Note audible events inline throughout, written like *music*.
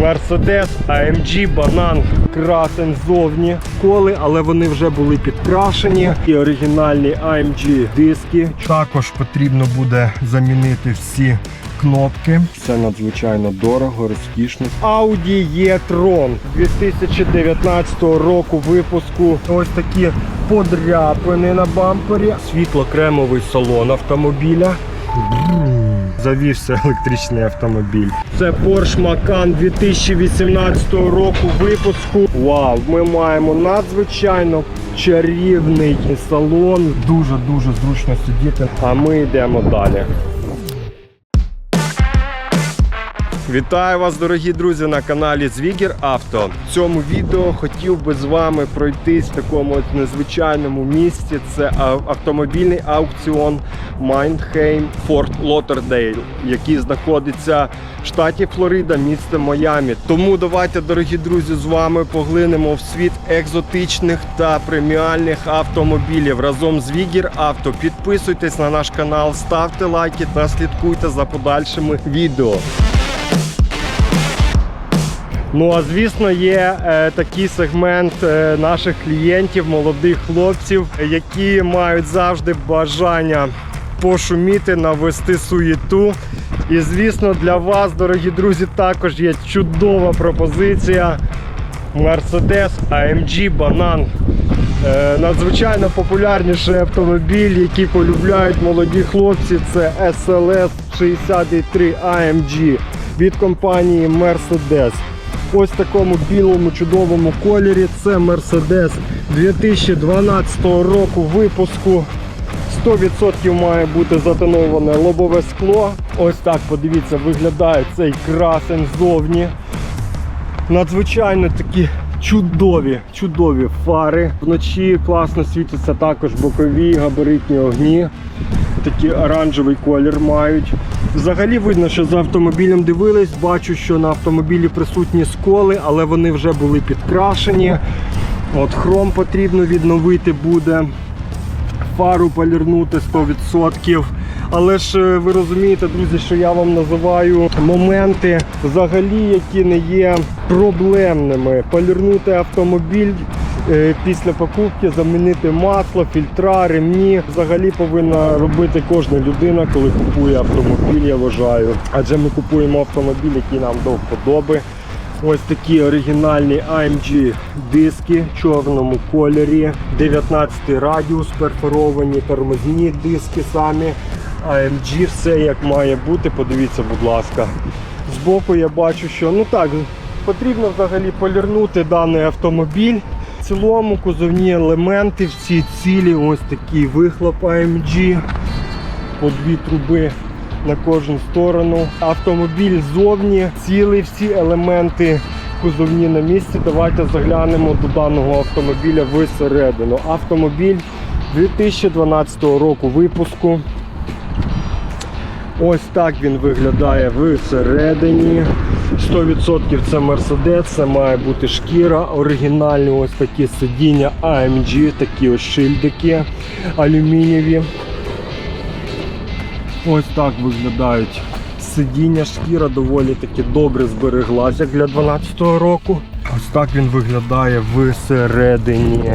Mercedes AMG банан красен ззовні коли, але вони вже були підкрашені. І оригінальні AMG диски. Також потрібно буде замінити всі кнопки. Все надзвичайно дорого, розкішно. Audi e-tron 2019 року випуску. Ось такі подряпини на бампері. Світло-кремовий салон автомобіля. Завівся електричний автомобіль. Це Porsche Macan 2018 року випуску. Вау! Ми маємо надзвичайно чарівний салон. Дуже-дуже зручно сидіти. А ми йдемо далі. Вітаю вас, дорогі друзі, на каналі Звігір Авто. В цьому відео хотів би з вами пройтись в такому от незвичайному місці. Це автомобільний аукціон Майндхейм Форт Лотердейл, який знаходиться в штаті Флорида, місце Майамі. Тому давайте, дорогі друзі, з вами поглинемо в світ екзотичних та преміальних автомобілів разом з Вігір Авто. Підписуйтесь на наш канал, ставте лайки та слідкуйте за подальшими відео. Ну а звісно, є е, такий сегмент е, наших клієнтів, молодих хлопців, які мають завжди бажання пошуміти, навести суєту. І звісно, для вас, дорогі друзі, також є чудова пропозиція. Mercedes AMG Банан. Е, Надзвичайно популярніший автомобіль, який полюбляють молоді хлопці, це SLS 63 AMG від компанії Mercedes. Ось такому білому чудовому кольорі. Це Mercedes 2012 року випуску. 100% має бути затоноване лобове скло. Ось так, подивіться, виглядає цей красень ззовні. Надзвичайно такі чудові, чудові фари. Вночі класно світяться також бокові габаритні огні. Такий оранжевий колір мають. Взагалі видно, що за автомобілем дивились. Бачу, що на автомобілі присутні сколи, але вони вже були підкрашені. От хром потрібно відновити буде фару полірнути 100%. Але ж е, ви розумієте, друзі, що я вам називаю моменти, взагалі, які не є проблемними. Полірнути автомобіль після покупки, замінити масло, фільтра, ремні. Взагалі повинна робити кожна людина, коли купує автомобіль, я вважаю. Адже ми купуємо автомобіль, який нам до вподоби. Ось такі оригінальні AMG диски в чорному кольорі, 19 радіус, перфоровані тормозні диски самі. AMG все як має бути, подивіться, будь ласка. Збоку я бачу, що ну так, потрібно взагалі полірнути даний автомобіль. Цілому кузовні елементи, всі цілі, ось такий вихлоп AMG по дві труби на кожну сторону. Автомобіль ззовні, цілий всі елементи кузовні на місці. Давайте заглянемо до даного автомобіля всередину. Автомобіль 2012 року випуску. Ось так він виглядає всередині. 100% це Mercedes, це має бути шкіра, оригінальні ось такі сидіння AMG, такі ось шильдики алюмінієві. Ось так виглядають сидіння, шкіра доволі таки добре збереглася для 12 року. Ось так він виглядає всередині.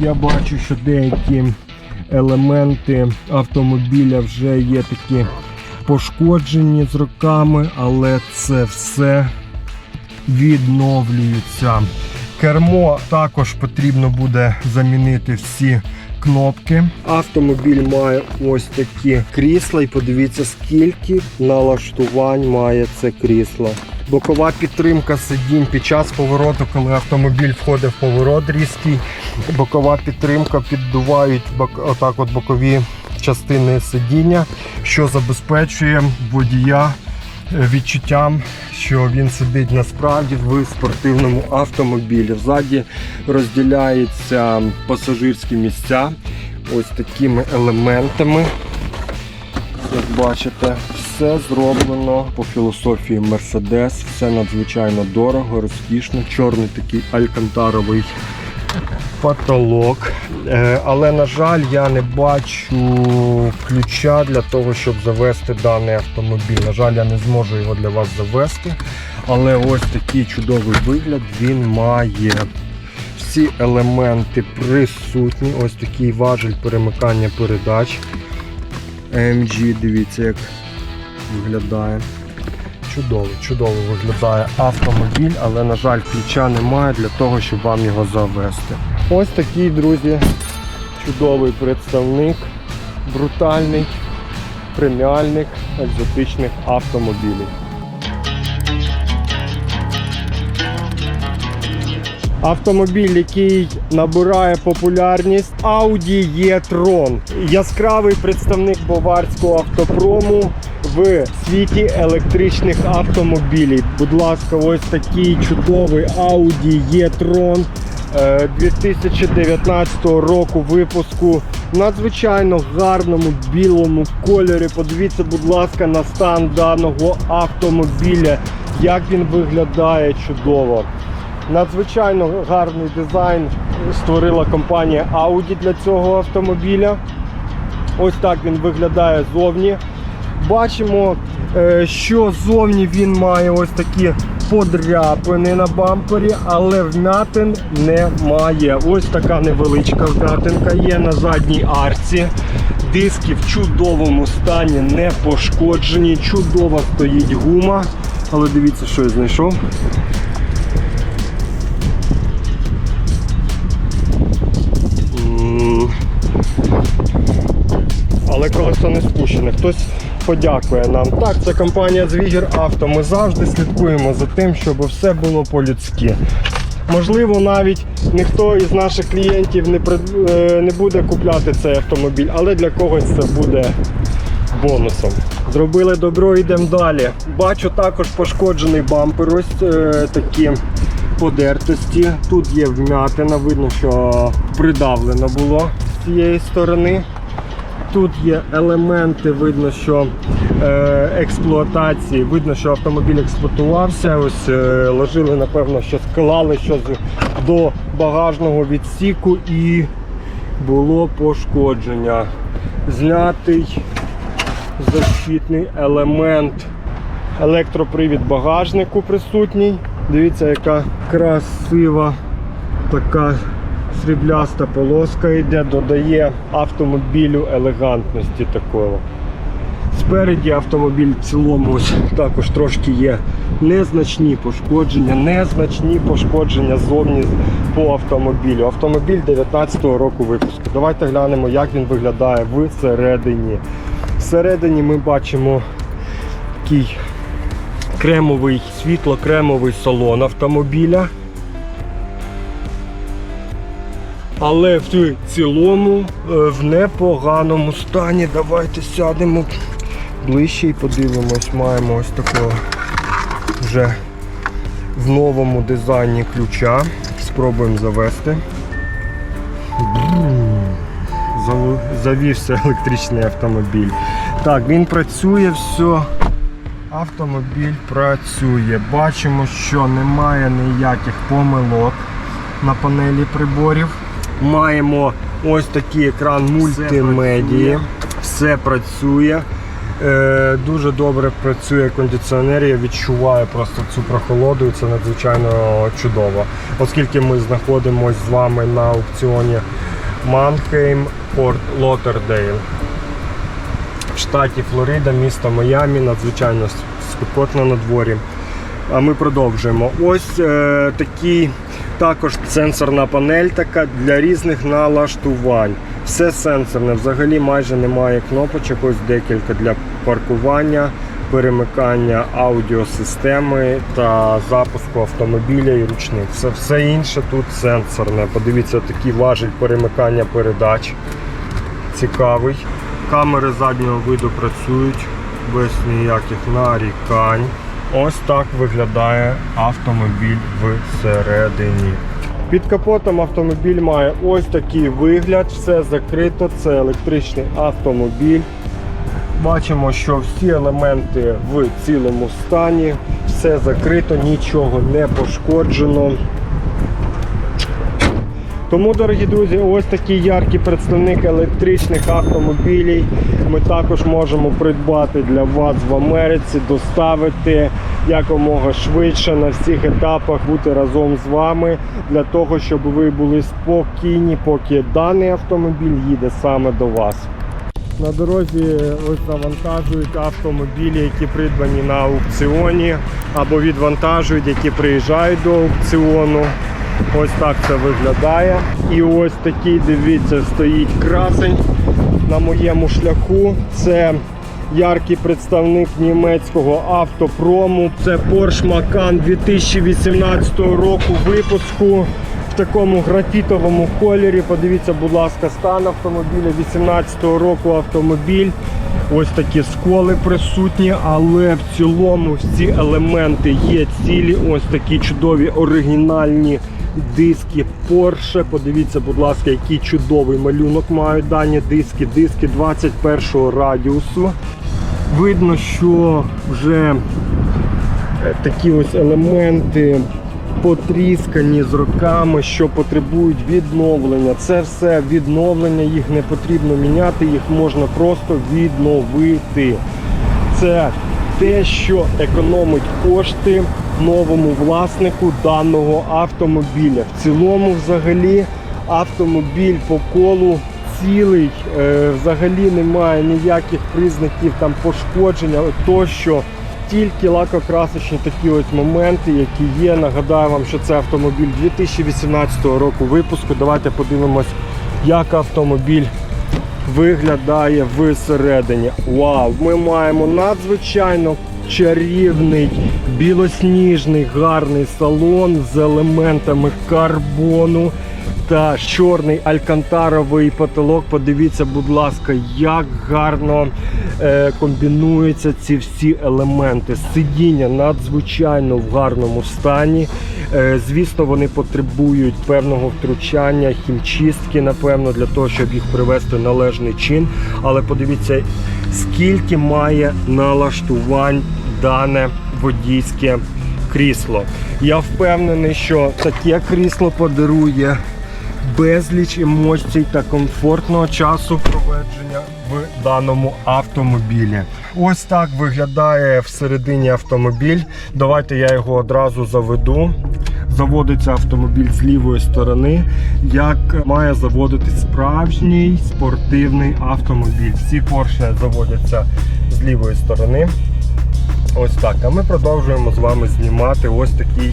Я бачу, що деякі елементи автомобіля вже є такі пошкоджені з роками, але це все відновлюється. Кермо також потрібно буде замінити всі кнопки. Автомобіль має ось такі крісла, і подивіться, скільки налаштувань має це крісло. Бокова підтримка сидінь під час повороту, коли автомобіль входить в поворот різкий. Бокова підтримка піддувають отак от бокові частини сидіння, що забезпечує водія е, відчуттям, що він сидить насправді в спортивному автомобілі. Ззаді розділяються пасажирські місця ось такими елементами. Як бачите, все зроблено по філософії Mercedes, все надзвичайно дорого, розкішно. Чорний такий алькантаровий потолок. Е, Але, на жаль, я не бачу ключа для того, щоб завести даний автомобіль. На жаль, я не зможу його для вас завести. Але ось такий чудовий вигляд він має. Всі елементи присутні. Ось такий важель перемикання передач. AMG, дивіться, як виглядає. Чудово, чудово виглядає автомобіль, але, на жаль, ключа немає для того, щоб вам його завести. Ось такий, друзі, чудовий представник брутальний преміальних екзотичних автомобілів. Автомобіль, який набирає популярність Audi e-tron. Яскравий представник баварського автопрому в світі електричних автомобілів. Будь ласка, ось такий чудовий Audi e-tron е, 2019 року випуску. Надзвичайно гарному білому кольорі. Подивіться, будь ласка, на стан даного автомобіля, як він виглядає чудово. Надзвичайно гарний дизайн створила компанія Audi для цього автомобіля. Ось так він виглядає зовні. Бачимо, е, що зовні він має ось такі подряпини на бампері, але вмятин немає. Ось така невеличка вмятинка є на задній арці. Диски в чудовому стані, не пошкоджені, чудово стоїть гума. Але дивіться, що я знайшов. Але колесо не спущене. Хтось подякує нам. Так, це компанія Звігір Авто. Ми завжди слідкуємо за тим, щоб все було по-людськи. Можливо, навіть ніхто із наших клієнтів не, е, не буде купляти цей автомобіль, але для когось це буде бонусом. Зробили добро, йдемо далі. Бачу також пошкоджений бампер, ось е, такі подертості. Тут є вмятина, видно, що придавлено було з цієї сторони. Тут є елементи, видно, що е, експлуатації, видно, що автомобіль експлуатувався. Ось е, ложили, напевно, що склали щось до багажного відсіку і було пошкодження. Знятий защитний елемент. Електропривід багажнику присутній. Дивіться, яка красива така срібляста полоска йде, додає автомобілю елегантності такого. Спереді автомобіль в цілому ось також трошки є незначні пошкодження, незначні пошкодження зовні по автомобілю. Автомобіль 19-го року випуску. Давайте глянемо, як він виглядає всередині. Всередині ми бачимо такий кремовий, світло-кремовий салон автомобіля. Але в цілому е, в непоганому стані. Давайте сядемо ближче і подивимось. Маємо ось такого вже в новому дизайні ключа. Спробуємо завести. Завівся електричний автомобіль. Так, він працює, все. Автомобіль працює. Бачимо, що немає ніяких помилок на панелі приборів. Маємо ось такий екран мультимедії. Все працює. Е, дуже добре працює кондиціонер, я відчуваю просто цю прохолоду і це надзвичайно чудово. Оскільки ми знаходимося з вами на аукціоні Манхейм Форт Лотердейл в штаті Флорида, місто Майамі, надзвичайно спекотно на дворі. А ми продовжуємо. Ось е, такий також сенсорна панель така для різних налаштувань. Все сенсорне, взагалі майже немає кнопочок, ось декілька для паркування, перемикання аудіосистеми та запуску автомобіля і ручник. Все, все інше тут сенсорне. Подивіться, такий важіль перемикання передач. Цікавий. Камери заднього виду працюють без ніяких нарікань. Ось так виглядає автомобіль всередині. Під капотом автомобіль має ось такий вигляд, все закрито, це електричний автомобіль. Бачимо, що всі елементи в цілому стані, все закрито, нічого не пошкоджено. Тому, дорогі друзі, ось такий яркий представник електричних автомобілів. Ми також можемо придбати для вас в Америці, доставити якомога швидше на всіх етапах, бути разом з вами для того, щоб ви були спокійні, поки даний автомобіль їде саме до вас. На дорозі ось завантажують автомобілі, які придбані на аукціоні, або відвантажують, які приїжджають до аукціону. Ось так це виглядає. І ось такий, дивіться, стоїть красень на моєму шляху. Це яркий представник німецького автопрому. Це Porsche Macan 2018 року випуску в такому графітовому кольорі. Подивіться, будь ласка, стан автомобіля 18 року автомобіль. Ось такі сколи присутні, але в цілому всі елементи є цілі. Ось такі чудові оригінальні диски Porsche. Подивіться, будь ласка, який чудовий малюнок мають дані диски. Диски 21 радіусу. Видно, що вже е, такі ось елементи потріскані з роками, що потребують відновлення. Це все відновлення, їх не потрібно міняти, їх можна просто відновити. Це те, що економить кошти новому власнику даного автомобіля. В цілому, взагалі, автомобіль по колу цілий, е, взагалі немає ніяких признаків там пошкодження тощо. Тільки лакокрасочні такі ось моменти, які є. Нагадаю вам, що це автомобіль 2018 року випуску. Давайте подивимось, як автомобіль виглядає всередині. Вау! Ми маємо надзвичайно чарівний, білосніжний, гарний салон з елементами карбону та чорний алькантаровий потолок. Подивіться, будь ласка, як гарно е, комбінуються ці всі елементи. Сидіння надзвичайно в гарному стані. Е, звісно, вони потребують певного втручання, хімчистки, напевно, для того, щоб їх привести належний чин. Але подивіться, скільки має налаштувань дане водійське крісло. Я впевнений, що таке крісло подарує безліч емоцій та комфортного часу проведження в даному автомобілі. Ось так виглядає всередині автомобіль. Давайте я його одразу заведу. Заводиться автомобіль з лівої сторони, як має заводити справжній спортивний автомобіль. Всі Porsche заводяться з лівої сторони. Ось так. А ми продовжуємо з вами знімати ось такий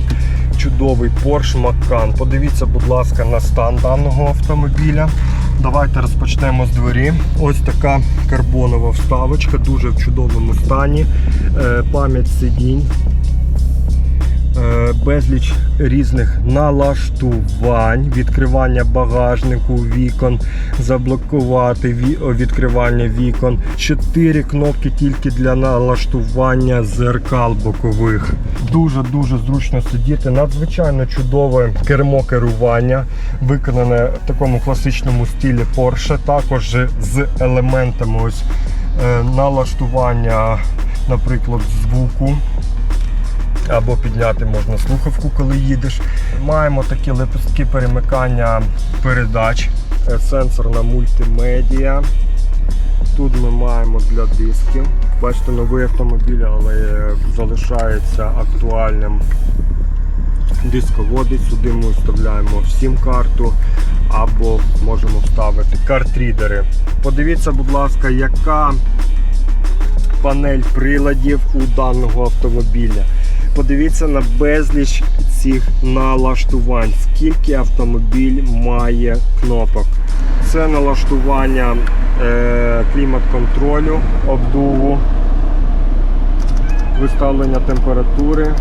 чудовий Porsche Macan. Подивіться, будь ласка, на стан даного автомобіля. Давайте розпочнемо з двері. Ось така карбонова вставочка, дуже в чудовому стані. Е, Пам'ять сидінь. Е, Безліч різних налаштувань, відкривання багажнику, вікон, заблокувати відкривання вікон. Чотири кнопки тільки для налаштування зеркал бокових. Дуже-дуже зручно сидіти. Надзвичайно чудове кермо керування, виконане в такому класичному стилі Porsche, також з елементами ось е, налаштування, наприклад, звуку або підняти можна слухавку, коли їдеш. Маємо такі лепестки перемикання передач, е, сенсорна мультимедіа. Тут ми маємо для дисків. Бачите, новий автомобіль, але е, залишається актуальним дисководи. Сюди ми вставляємо всім карту або можемо вставити картрідери. Подивіться, будь ласка, яка панель приладів у даного автомобіля. Подивіться на безліч цих налаштувань, скільки автомобіль має кнопок. Це налаштування е, клімат-контролю, обдуву, виставлення температури.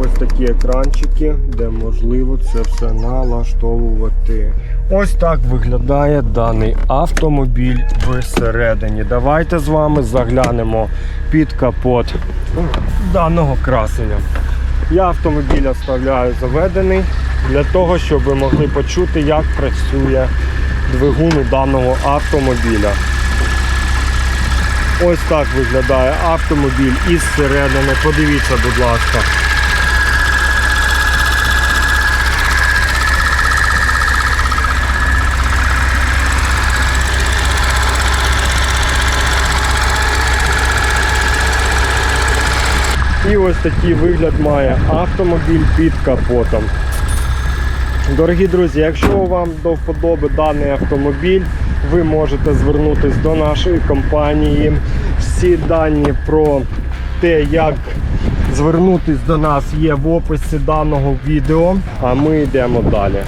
Ось такі екранчики, де можливо це все налаштовувати. Ось так виглядає даний автомобіль всередині. Давайте з вами заглянемо під капот даного красення. Я автомобіль оставляю заведений для того, щоб ви могли почути, як працює двигун даного автомобіля. Ось так виглядає автомобіль із середини. Подивіться, будь ласка. І ось такий вигляд має автомобіль під капотом. Дорогі друзі, якщо вам до вподоби даний автомобіль, ви можете звернутися до нашої компанії. Всі дані про те, як звернутися до нас, є в описі даного відео. А ми йдемо далі.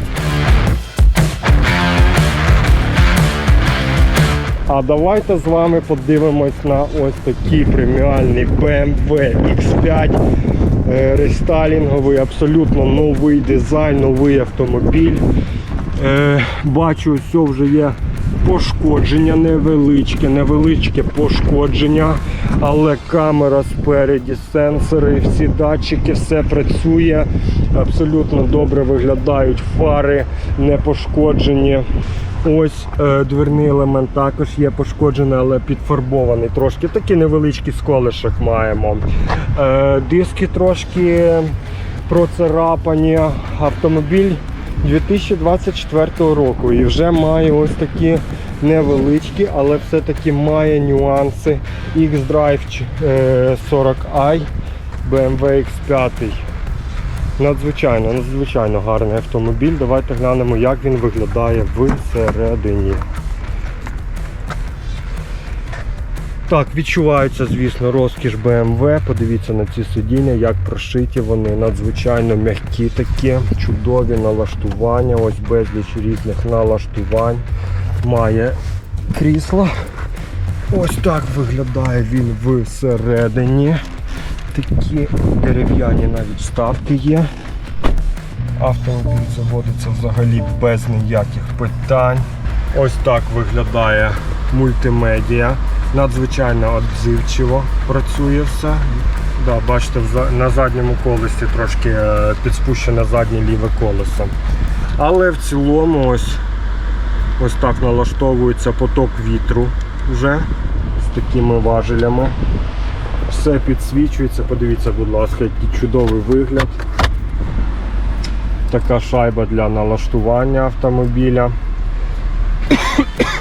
А давайте з вами подивимось на ось такий преміальний BMW X5 е, рестайлінговий, абсолютно новий дизайн, новий автомобіль. Е, Бачу, все вже є пошкодження невеличке, невеличке пошкодження, але камера спереді, сенсори, всі датчики, все працює. Абсолютно добре виглядають фари, не пошкоджені. Ось е, дверний елемент також є пошкоджений, але підфарбований трошки. Такий невеличкий сколишок маємо. Е, диски трошки процарапані. Автомобіль 2024 року і вже має ось такі невеличкі, але все-таки має нюанси. X-Drive е, 40i BMW X5. Надзвичайно, надзвичайно гарний автомобіль. Давайте глянемо, як він виглядає всередині. Так, відчувається, звісно, розкіш BMW. Подивіться на ці сидіння, як прошиті вони, надзвичайно м'які такі, чудові налаштування, ось безліч різних налаштувань. Має крісло. Ось так виглядає він всередині. Такі дерев'яні навіть вставки є. Автомобіль заводиться взагалі без ніяких питань. Ось так виглядає мультимедіа. Надзвичайно відзивчиво працює все. Да, бачите, на задньому колесі трошки е, підспущене заднє ліве колесо. Але в цілому ось, ось так налаштовується поток вітру вже з такими важелями. Все підсвічується, подивіться, будь ласка, який чудовий вигляд. Така шайба для налаштування автомобіля.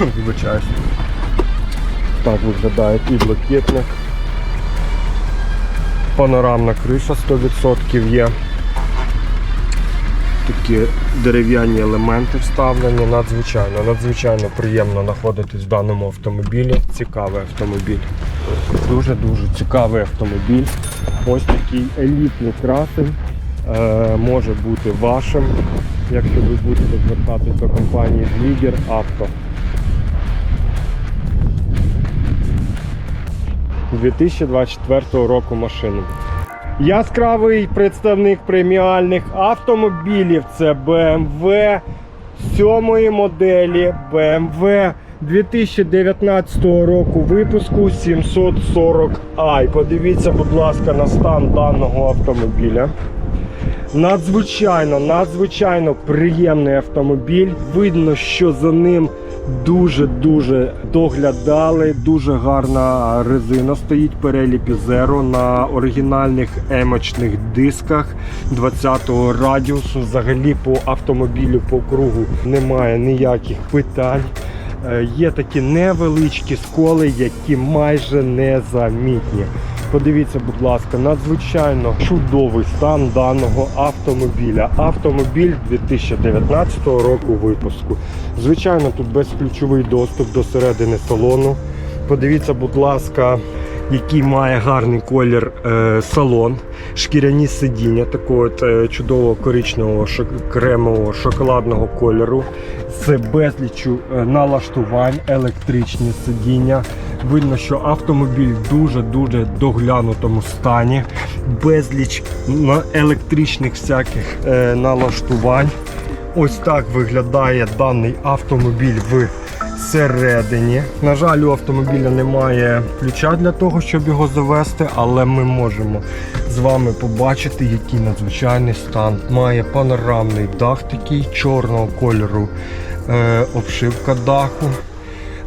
*coughs* Вибачаюсь. Так виглядає підлокітник. Панорамна криша 100% є. Такі дерев'яні елементи вставлені. Надзвичайно, надзвичайно приємно знаходитись в даному автомобілі. Цікавий автомобіль. Дуже-дуже цікавий автомобіль. Ось такий елітний красень е, може бути вашим, якщо ви будете звертатись до компанії Лідер Авто. 2024 року машину. Яскравий представник преміальних автомобілів це BMW 7 моделі BMW 2019 року випуску 740i. Подивіться, будь ласка, на стан даного автомобіля. Надзвичайно, надзвичайно приємний автомобіль. Видно, що за ним дуже-дуже доглядали. Дуже гарна резина стоїть переліпі Zero на оригінальних емочних дисках 20-го радіусу. Взагалі по автомобілю по кругу немає ніяких питань. Е, Є такі невеличкі сколи, які майже незамітні. Подивіться, будь ласка, надзвичайно чудовий стан даного автомобіля. Автомобіль 2019 року випуску. Звичайно, тут безключовий доступ до середини салону. Подивіться, будь ласка, який має гарний колір е, салон, шкіряні сидіння такого от, е, чудового коричневого кремового шоколадного кольору з безлічю е, налаштувань, електричні сидіння. Видно, що автомобіль в дуже-дуже доглянутому стані, безліч електричних всяких налаштувань. Ось так виглядає даний автомобіль всередині. На жаль, у автомобіля немає ключа для того, щоб його завести, але ми можемо з вами побачити, який надзвичайний стан. Має панорамний дах такий чорного кольору е, обшивка даху.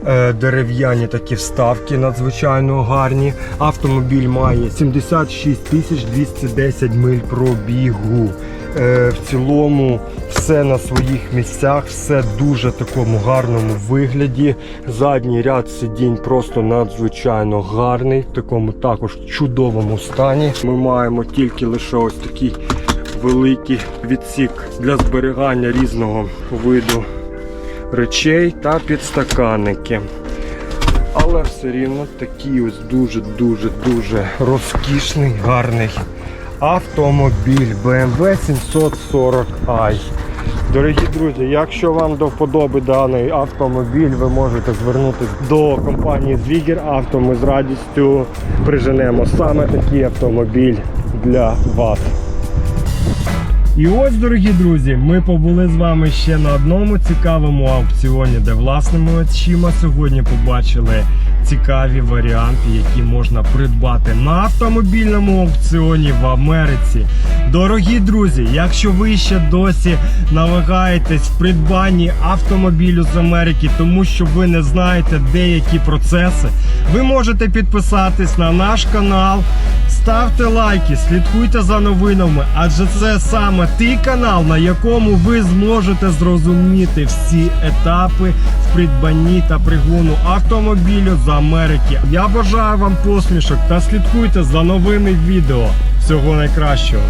Е, Дерев'яні такі вставки надзвичайно гарні. Автомобіль має 76 тисяч 210 миль пробігу. Е, в цілому все на своїх місцях, все дуже такому гарному вигляді. Задній ряд сидінь просто надзвичайно гарний, в такому також чудовому стані. Ми маємо тільки лише ось такий великий відсік для зберігання різного виду речей та підстаканники. Але все рівно такий ось дуже-дуже дуже розкішний, гарний автомобіль BMW 740i. Дорогі друзі, якщо вам до вподоби даний автомобіль, ви можете звернутися до компанії Звігер Авто. Ми з радістю приженемо саме такий автомобіль для вас. І ось, дорогі друзі, ми побули з вами ще на одному цікавому аукціоні, де власними очима сьогодні побачили цікаві варіанти, які можна придбати на автомобільному аукціоні в Америці. Дорогі друзі, якщо ви ще досі навагаєтесь в придбанні автомобілю з Америки, тому що ви не знаєте деякі процеси, ви можете підписатись на наш канал. Ставте лайки, слідкуйте за новинами, адже це саме той канал, на якому ви зможете зрозуміти всі етапи в придбанні та пригону автомобілю з Америки. Я бажаю вам посмішок та слідкуйте за новими відео. Всього найкращого.